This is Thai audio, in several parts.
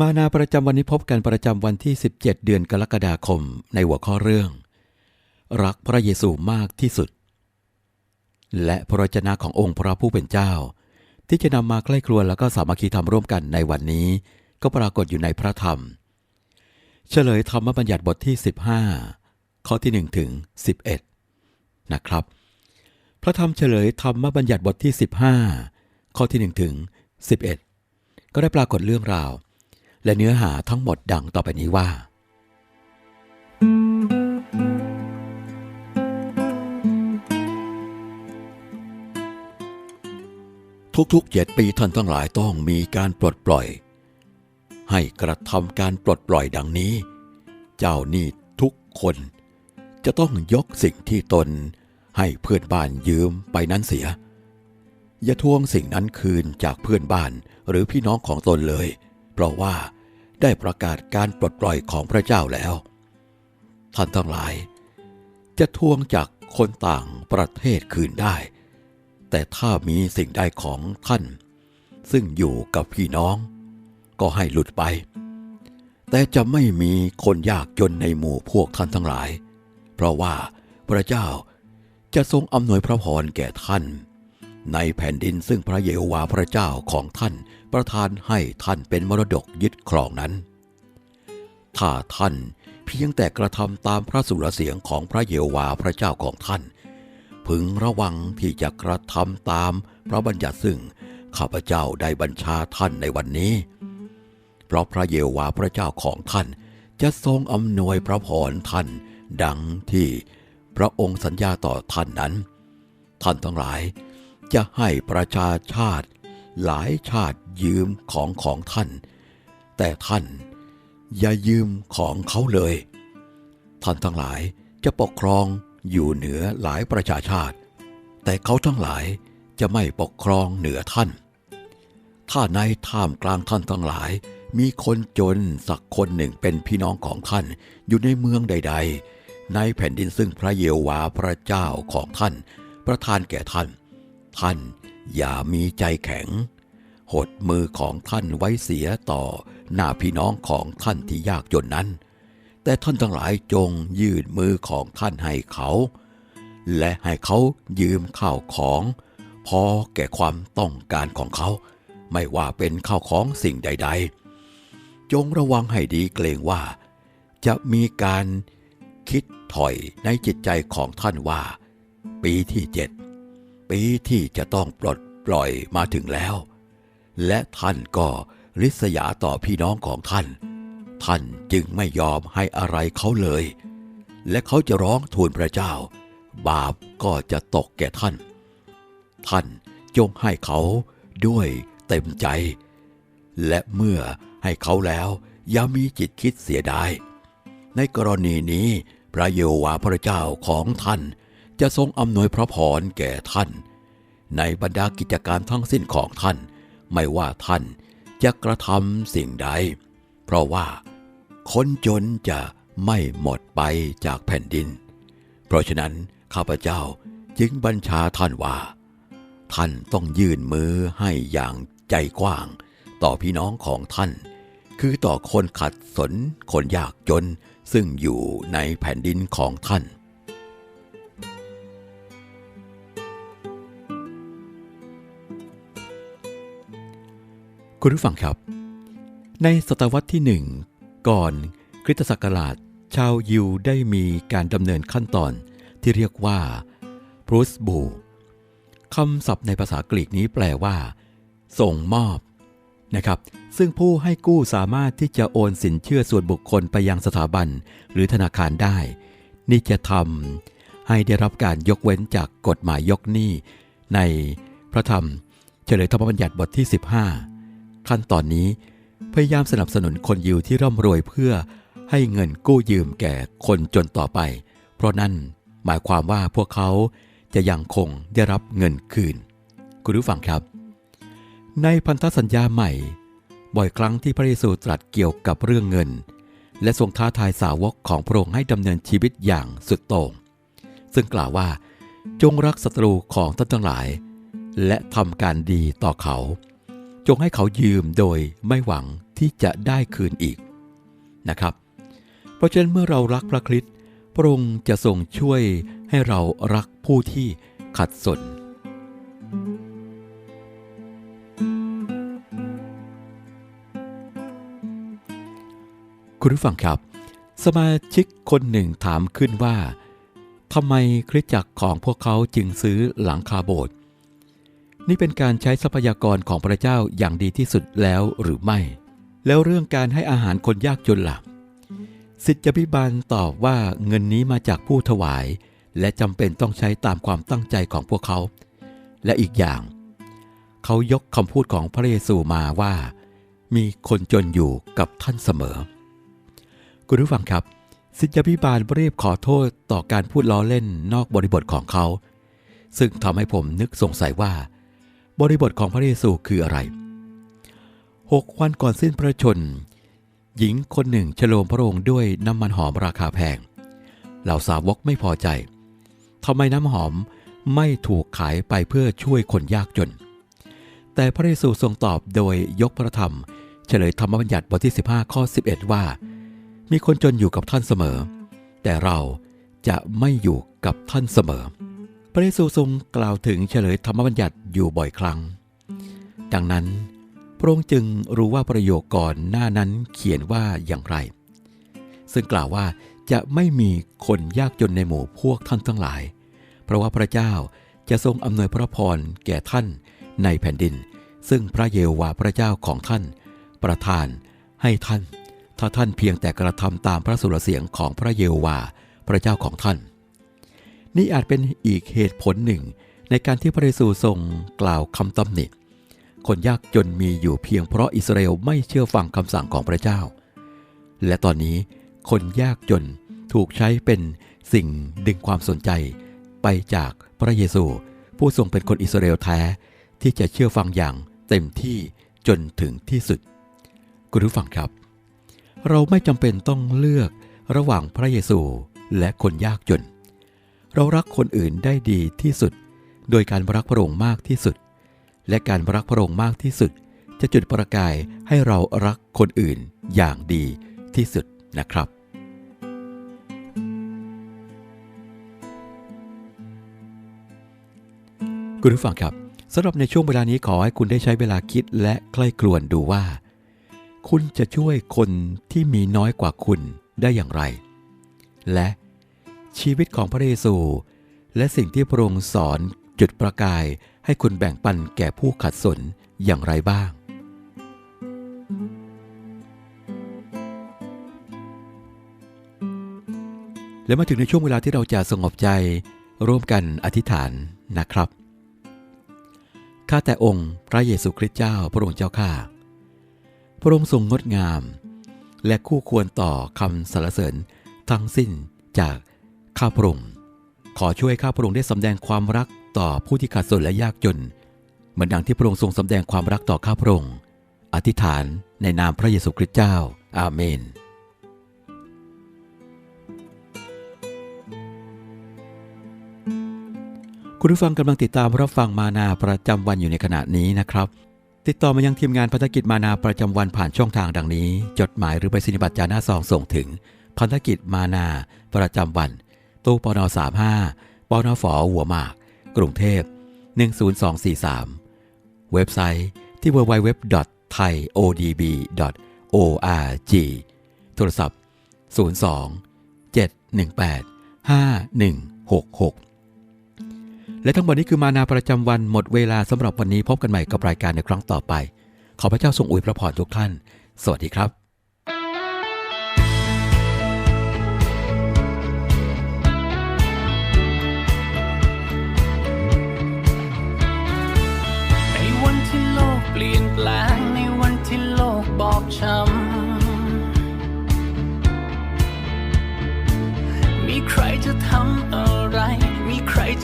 มานาประจำวันนี้พบกันประจำวันที่ 17 เดือนกรกฎาคมในหัวข้อเรื่อง รักพระเยซูมากที่สุด และพระวจนะขององค์พระผู้เป็นเจ้า ที่จะนำมาใกล้ครัวแล้วก็สามัคคีธรรมร่วมกันในวันนี้ ก็ปรากฏอยู่ในพระธรรม เฉลยธรรมบัญญัติบทที่ 15 ข้อที่ 1 ถึง 11 นะครับ พระธรรมเฉลยธรรมบัญญัติบทที่ 15 ข้อที่ 1 ถึง 11 ก็ได้ปรากฏเรื่องราว และเนื้อหาทั้งหมดดังต่อไปนี้ว่า ทุกๆเจ็ดปีท่านทั้งหลายต้องมีการปลดปล่อย ให้กระทำการปลดปล่อยดังนี้ เจ้าหนี้ทุกคนจะต้องยกสิ่งที่ตนให้เพื่อนบ้านยืมไปนั้นเสีย อย่าทวงสิ่งนั้นคืนจากเพื่อนบ้านหรือพี่น้องของตนเลย เพราะว่า ได้ประกาศการปลดปล่อยของพระเจ้าแล้ว ท่านทั้งหลาย จะทวงจากคนต่างประเทศคืนได้ แต่ถ้ามีสิ่งใดของท่าน ซึ่งอยู่กับพี่น้อง ก็ให้หลุดไป แต่จะไม่มีคนยากจนในหมู่พวกท่านทั้งหลาย เพราะว่าพระเจ้าจะทรงอำนวยพระพรแก่ท่าน ในแผ่นดินซึ่งพระเยโฮวาห์พระเจ้าของท่าน ประทานให้ท่านเป็นมรดกยึดครองนั้น ถ้าท่านเพียงแต่กระทำตามพระสุรเสียงของพระเยโฮวาพระเจ้าของท่าน พึงระวังที่จะกระทำตามพระบัญญัติซึ่งข้าพเจ้าได้บัญชาท่านในวันนี้ เพราะพระเยโฮวาพระเจ้าของท่านจะทรงอำนวยพระพรท่านดังที่พระองค์สัญญาต่อท่านนั้น ท่านทั้งหลายจะให้ประชาชาติ หลายชาติยืมของของท่าน แต่ท่านอย่ายืมของเขาเลย ท่านทั้งหลายจะปกครองอยู่เหนือหลายประชาชาติ แต่เขาทั้งหลายจะไม่ปกครองเหนือท่าน ถ้าในท่ามกลางท่านทั้งหลาย มีคนจนสักคนหนึ่งเป็นพี่น้องของท่านอยู่ในเมืองใด ๆ ในแผ่นดินซึ่งพระเยโฮวาพระเจ้าของท่าน ประทานแก่ท่าน ท่าน อย่ามีใจแข็ง หดมือของท่านไว้เสียต่อหน้าพี่น้องของท่านที่ยากจนนั้น แต่ท่านทั้งหลายจงยื่นมือของท่านให้เขา และให้เขายืมข้าวของพอแก่ความต้องการของเขา ไม่ว่าเป็นข้าวของสิ่งใด ๆ จงระวังให้ดีเกรงว่า จะมีการคิดถอยในจิตใจของท่านว่า ปีที่เจ็ด ปีที่จะต้องปลดปล่อยมาถึงแล้ว และท่านก็ริษยาต่อพี่น้องของท่าน ท่านจึงไม่ยอมให้อะไรเขาเลย และเขาจะร้องทูลพระเจ้า บาปก็จะตกแก่ท่าน ท่านจงให้เขาด้วยเต็มใจ และเมื่อให้เขาแล้วอย่ามีจิตคิดเสียดาย ในกรณีนี้พระเยโฮวาห์พระเจ้าของท่าน จะทรงอำนวยพระพรแก่ท่าน ในบรรดากิจการทั้งสิ้นของท่าน ไม่ว่าท่านจะกระทำสิ่งใด เพราะว่า คนจนจะไม่หมดไปจากแผ่นดิน เพราะฉะนั้นข้าพเจ้าจึงบัญชาท่านว่า ท่านต้องยื่นมือให้อย่างใจกว้าง ต่อพี่น้องของท่าน คือต่อคนขัดสนคนยากจนซึ่งอยู่ในแผ่นดินของท่าน คุณผู้ฟังครับ ในศตวรรษที่หนึ่งก่อนคริสตศักราช ชาวยิวได้มีการดำเนินขั้นตอนที่เรียกว่าพรูสบูคำศัพท์ในภาษากรีกนี้แปลว่า ส่งมอบนะครับ ซึ่งผู้ให้กู้สามารถที่จะโอนสินเชื่อส่วนบุคคลไปยังสถาบันหรือธนาคารได้ นี่จะทำให้ได้รับการยกเว้นจากกฎหมายยกหนี้ ในพระธรรมเฉลยธรรมบัญญัติบทที่ 15 ขั้นตอนนี้พยายามสนับสนุนคนยิวที่ร่ำรวยเพื่อให้เงินกู้ยืมแก่คนจนต่อไป เพราะนั่นหมายความว่าพวกเขาจะยังคงได้รับเงินคืน คุณผู้ฟังครับ ในพันธสัญญาใหม่ บ่อยครั้งที่พระเยซูตรัสเกี่ยวกับเรื่องเงิน และทรงท้าทายสาวกของพระองค์ให้ดำเนินชีวิตอย่างสุดโต่ง ซึ่งกล่าวว่าจงรักศัตรูของท่านทั้งหลาย และทำการดีต่อเขา จงให้เขายืมโดยไม่หวังที่จะได้คืนอีกนะครับ เพราะฉะนั้นเมื่อเรารักพระคริสต์พระองค์จะทรงช่วยให้เรารักผู้ที่ขัดสน คุณผู้ฟังครับ สมาชิกคนหนึ่งถามขึ้นว่าทำไมคริสตจักรของพวกเขาจึงซื้อหลังคาโบสถ์ นี่เป็นการใช้ทรัพยากรของพระเจ้าอย่างดีที่สุดแล้วหรือไม่ แล้วเรื่องการให้อาหารคนยากจนล่ะ สิทธิพิบาลตอบว่าเงินนี้มาจากผู้ถวาย และจำเป็นต้องใช้ตามความตั้งใจของพวกเขา และอีกอย่าง เขายกคำพูดของพระเยซูมาว่า มีคนจนอยู่กับท่านเสมอ คุณผู้ฟังครับ สิทธิพิบาลเรียบขอโทษต่อการพูดล้อเล่นนอกบริบทของเขา ซึ่งทำให้ผมนึกสงสัยว่า บริบทของพระเยซูคืออะไรหกวันก่อนสิ้นพระชน หญิงคนหนึ่งฉลมพระองค์ด้วยน้ำมันหอมราคาแพง เหล่าสาวกไม่พอใจทำไมน้ำหอมไม่ถูกขายไปเพื่อช่วยคนยากจน แต่พระเยซูทรงตอบโดยยกพระธรรม เฉลยธรรมบัญญัติบทที่ 15 ข้อ 11 ว่า มีคนจนอยู่กับท่านเสมอ แต่เราจะไม่อยู่กับท่านเสมอ ระเยซูทรงกล่าวถึงเฉลยธรรมบัญญัติอยู่บ่อยครั้ง ดังนั้นพระองค์จึงรู้ว่าประโยคก่อนหน้านั้นเขียนว่าอย่างไร ซึ่งกล่าวว่าจะไม่มีคนยากจนในหมู่พวกท่านทั้งหลาย เพราะว่าพระเจ้าจะทรงอำนวยพระพรแก่ท่านในแผ่นดิน ซึ่งพระเยโวาห์พระเจ้าของท่าน ประทานให้ท่าน ถ้าท่านเพียงแต่กระทำตามพระสุรเสียงของพระเยโวาห์พระเจ้าของท่าน นี่อาจเป็นอีกเหตุผลหนึ่ง ในการที่พระเยซูทรงกล่าวคำตำหนิ คนยากจนมีอยู่เพียงเพราะอิสราเอลไม่เชื่อฟังคำสั่งของพระเจ้า และตอนนี้คนยากจนถูกใช้เป็นสิ่งดึงความสนใจ ไปจากพระเยซู ผู้ทรงเป็นคนอิสราเอลแท้ ที่จะเชื่อฟังอย่างเต็มที่จนถึงที่สุด คุณผู้ฟังครับ เราไม่จำเป็นต้องเลือกระหว่างพระเยซูและคนยากจน เรารักคนอื่นได้ดีที่สุด โดยการรักพระองค์มากที่สุด และการรักพระองค์มากที่สุด จะจุดประกายให้เรารักคนอื่นอย่างดีที่สุดนะครับ คุณผู้ฟังครับสำหรับในช่วงเวลานี้ขอให้คุณได้ใช้เวลาคิดและใคร่ครวญดูว่า คุณจะช่วยคนที่มีน้อยกว่าคุณได้อย่างไร และ ชีวิตของพระเยซู และสิ่งที่พระองค์สอนจุดประกายให้คุณแบ่งปันแก่ผู้ขัดสนอย่างไรบ้าง และมาถึงในช่วงเวลาที่เราจะสงบใจร่วมกันอธิษฐานนะครับ ข้าแต่องค์พระเยซูคริสต์เจ้าพระองค์เจ้าข้า พระองค์ทรงงดงาม และคู่ควรต่อคำสรรเสริญทั้งสิ้นจาก ข้าพระองค์ขอช่วยข้าพระองค์ได้สำแดงความรักต่อผู้ที่ขัดสนและยากจน เหมือนดังที่พระองค์ทรงสำแดงความรักต่อข้าพระองค์อธิษฐานในนามพระเยซูคริสต์เจ้า อาเมน คุณผู้ฟังกำลังติดตามรับฟังมานาประจำวันอยู่ในขณะนี้นะครับ ติดต่อมายังทีมงานพันธกิจมานาประจำวันผ่านช่องทางดังนี้ จดหมายหรือไปสินิบัตรจาหน้าซองส่งถึงพันธกิจมานาประจำวัน ตู้ปน35ปนฝหัวหมาก กรุงเทพ 10243 เว็บไซต์ที่ www.thaiodb.org โทรศัพท์ 02 718 5166 และทั้งหมดนี้คือมานาประจำวันหมดเวลาสำหรับวันนี้พบกันใหม่กับรายการในครั้งต่อไป ขอพระเจ้าทรงอวยพระพรทุกท่าน สวัสดีครับ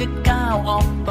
จะก้าวออกไป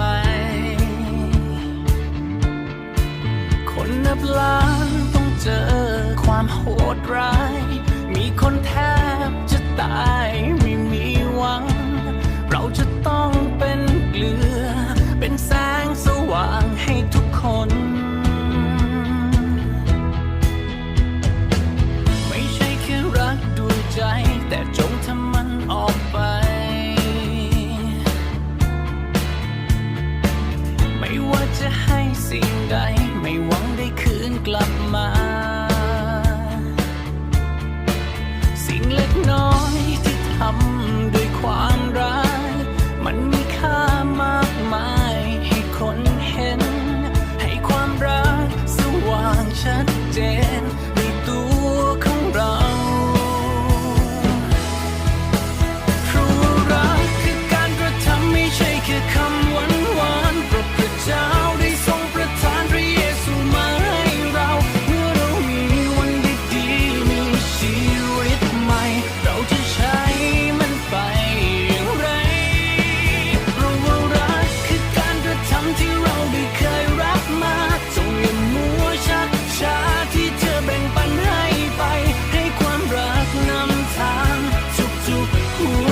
Ooh.